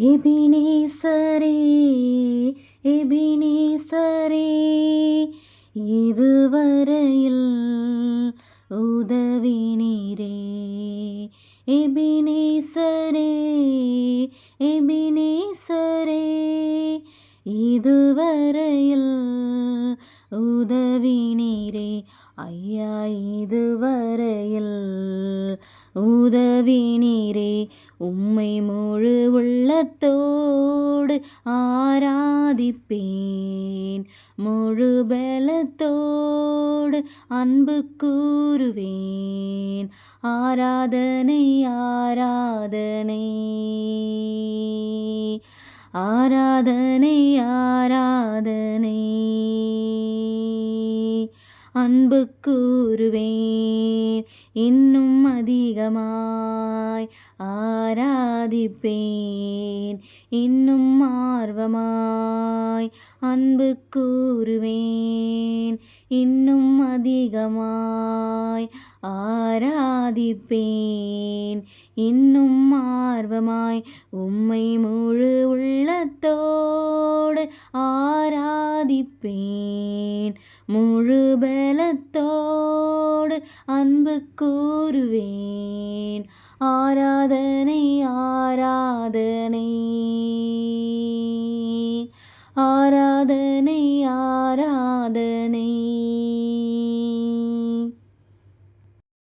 எபினேசரே எபினேசரே இதுவரையில் உதவினீரே. எபினேசரே எபினேசரே இதுவரையில் உதவினீரே. ஐயா இதுவரையில் உதவி நீரே உம்மை முழு உள்ளத்தோடு ஆராதிப்பேன். முழு பலத்தோடு அன்பு கூறுவேன். ஆராதனை ஆராதனை. ஆராதனை ஆராதனை. அன்பு கூறுவேன். இன்னும் அதிகமாய் ஆராதிப்பேன். இன்னும் ஆர்வமாய் அன்பு கூறுவேன். இன்னும் அதிகமாய் ஆராதிப்பேன். இன்னும் ஆர்வமாய் உம்மை மூ ஆராதிப்பேன். முழு பலத்தோடு அன்பு கூறுவேன். ஆராதனை